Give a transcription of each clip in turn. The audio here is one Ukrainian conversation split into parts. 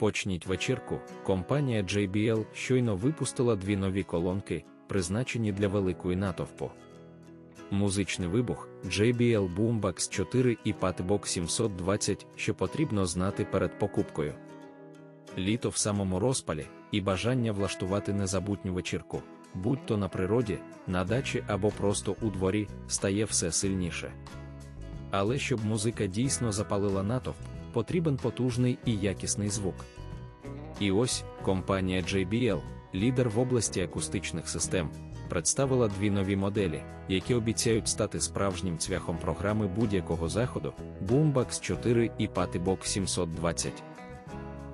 Почніть вечірку. Компанія JBL щойно випустила дві нові колонки, призначені для великої натовпу. Музичний вибух JBL Boombox 4 і Patbox 720, що потрібно знати перед покупкою. Літо в самому розпалі і бажання влаштувати незабутню вечірку, будь то на природі, на дачі або просто у дворі, стає все сильніше. Але щоб музика дійсно запалила натовп, потрібен потужний і якісний звук. І ось компанія JBL, лідер в області акустичних систем, представила дві нові моделі, які обіцяють стати справжнім цвяхом програми будь-якого заходу Boombox 4 і Patibox 720.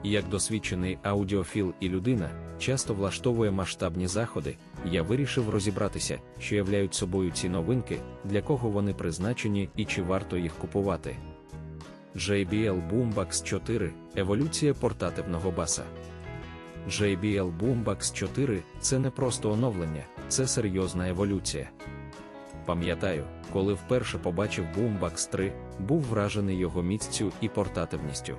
Як досвідчений аудіофіл і людина часто влаштовує масштабні заходи, я вирішив розібратися, що являють собою ці новинки, для кого вони призначені і чи варто їх купувати. JBL Boombox 4 еволюція портативного баса. JBL Boombox 4 це не просто оновлення, це серйозна еволюція. Пам'ятаю, коли вперше побачив Boombox 3, був вражений його міццю і портативністю.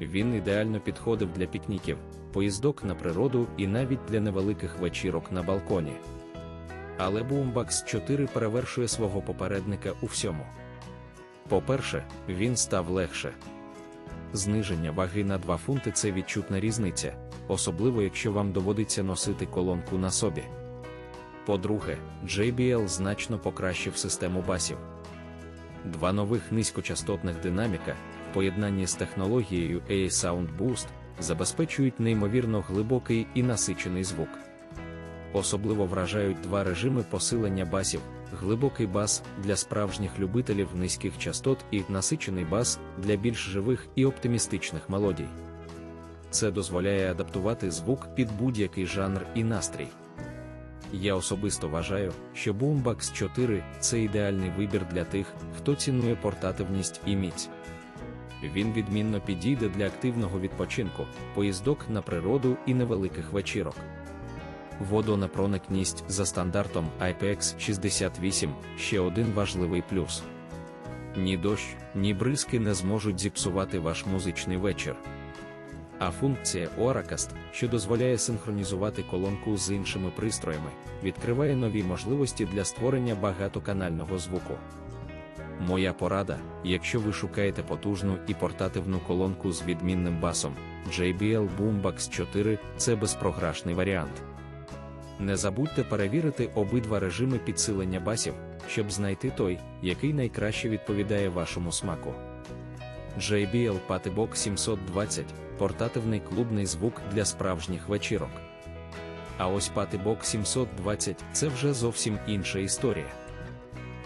Він ідеально підходив для пікніків, поїздок на природу і навіть для невеликих вечірок на балконі. Але Boombox 4 перевершує свого попередника у всьому. По-перше, він став легше. Зниження ваги на 2 фунти це відчутна різниця, особливо якщо вам доводиться носити колонку на собі. По-друге, JBL значно покращив систему басів. Два нових низькочастотних динаміка в поєднанні з технологією AA Sound Boost забезпечують неймовірно глибокий і насичений звук. Особливо вражають два режими посилення басів: глибокий бас для справжніх любителів низьких частот і насичений бас для більш живих і оптимістичних мелодій. Це дозволяє адаптувати звук під будь-який жанр і настрій. Я особисто вважаю, що Boombox 4 це ідеальний вибір для тих, хто цінує портативність і міць. Він відмінно підійде для активного відпочинку, поїздок на природу і невеликих вечірок. Водонепроникність за стандартом IPX68 ще один важливий плюс. Ні дощ, ні бризки не зможуть зіпсувати ваш музичний вечір. А функція Oracast, що дозволяє синхронізувати колонку з іншими пристроями, відкриває нові можливості для створення багатоканального звуку. Моя порада, якщо ви шукаєте потужну і портативну колонку з відмінним басом, JBL Boombox 4 це безпрограшний варіант. Не забудьте перевірити обидва режими підсилення басів, щоб знайти той, який найкраще відповідає вашому смаку. JBL Patibox 720 портативний клубний звук для справжніх вечірок. А ось Patibox 720 це вже зовсім інша історія.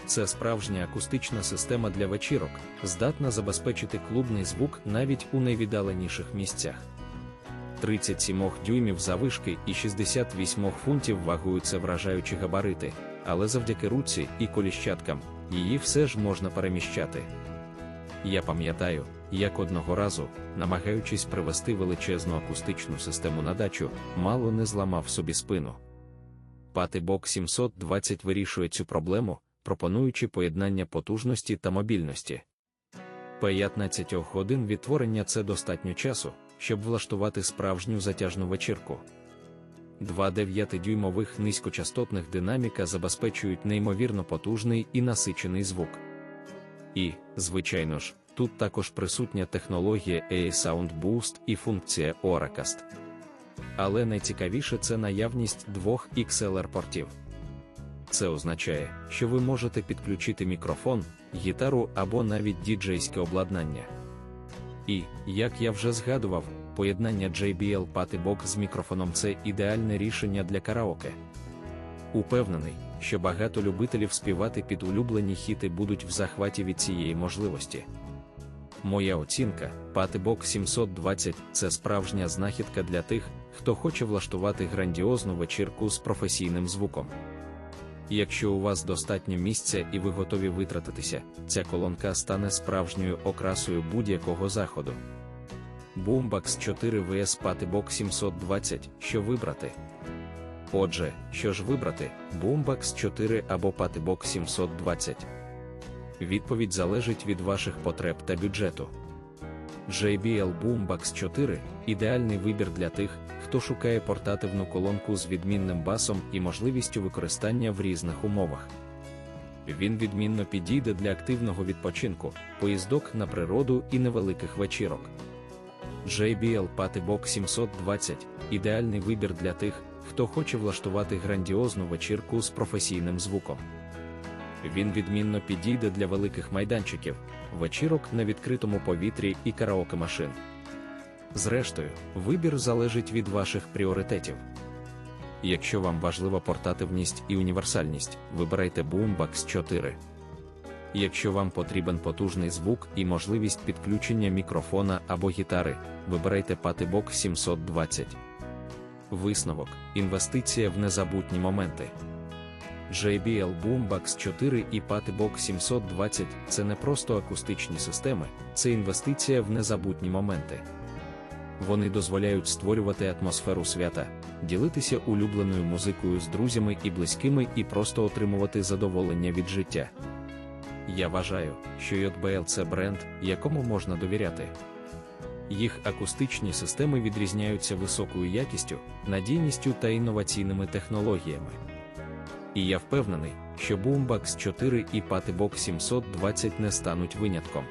Це справжня акустична система для вечірок, здатна забезпечити клубний звук навіть у найвіддаленіших місцях. 37 дюймів завишки і 68 фунтів вагою це вражаючі габарити, але завдяки руці і коліщаткам її все ж можна переміщати. Я пам'ятаю, як одного разу, намагаючись привести величезну акустичну систему на дачу, мало не зламав собі спину. Патибок 720 вирішує цю проблему, пропонуючи поєднання потужності та мобільності. 15 годин відтворення це достатньо часу, щоб влаштувати справжню затяжну вечірку. Два 9-дюймових низькочастотних динаміка забезпечують неймовірно потужний і насичений звук. І, звичайно ж, тут також присутня технологія AA Sound Boost і функція Oracast. Але найцікавіше це наявність двох XLR-портів. Це означає, що ви можете підключити мікрофон, гітару або навіть діджейське обладнання. І, як я вже згадував, поєднання JBL Patibox з мікрофоном це ідеальне рішення для караоке. Упевнений, що багато любителів співати під улюблені хіти будуть в захваті від цієї можливості. Моя оцінка, Patibox 720 це справжня знахідка для тих, хто хоче влаштувати грандіозну вечірку з професійним звуком. Якщо у вас достатньо місця і ви готові витратитися, ця колонка стане справжньою окрасою будь-якого заходу. Boombox 4 vs Patibox 720, що вибрати? Отже, що ж вибрати, Boombox 4 або Patibox 720? Відповідь залежить від ваших потреб та бюджету. JBL Boombox 4 ідеальний вибір для тих, хто шукає портативну колонку з відмінним басом і можливістю використання в різних умовах. Він відмінно підійде для активного відпочинку, поїздок на природу і невеликих вечірок. JBL Patebox 720 ідеальний вибір для тих, хто хоче влаштувати грандіозну вечірку з професійним звуком. Він відмінно підійде для великих майданчиків, вечірок на відкритому повітрі і караоке машин. Зрештою, вибір залежить від ваших пріоритетів. Якщо вам важлива портативність і універсальність, вибирайте Boombox 4. Якщо вам потрібен потужний звук і можливість підключення мікрофона або гітари, вибирайте Patebox 720. Висновок інвестиція в незабутні моменти. JBL Boombox 4 і Patebox 720 це не просто акустичні системи, це інвестиція в незабутні моменти. Вони дозволяють створювати атмосферу свята, ділитися улюбленою музикою з друзями і близькими і просто отримувати задоволення від життя. Я вважаю, що JBL – це бренд, якому можна довіряти. Їх акустичні системи відрізняються високою якістю, надійністю та інноваційними технологіями. І я впевнений, що Boombox 4 і Patebox 720 не стануть винятком.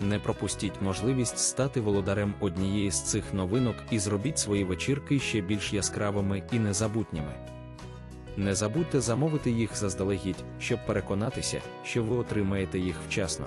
Не пропустіть можливість стати володарем однієї з цих новинок і зробіть свої вечірки ще більш яскравими і незабутніми. Не забудьте замовити їх заздалегідь, щоб переконатися, що ви отримаєте їх вчасно.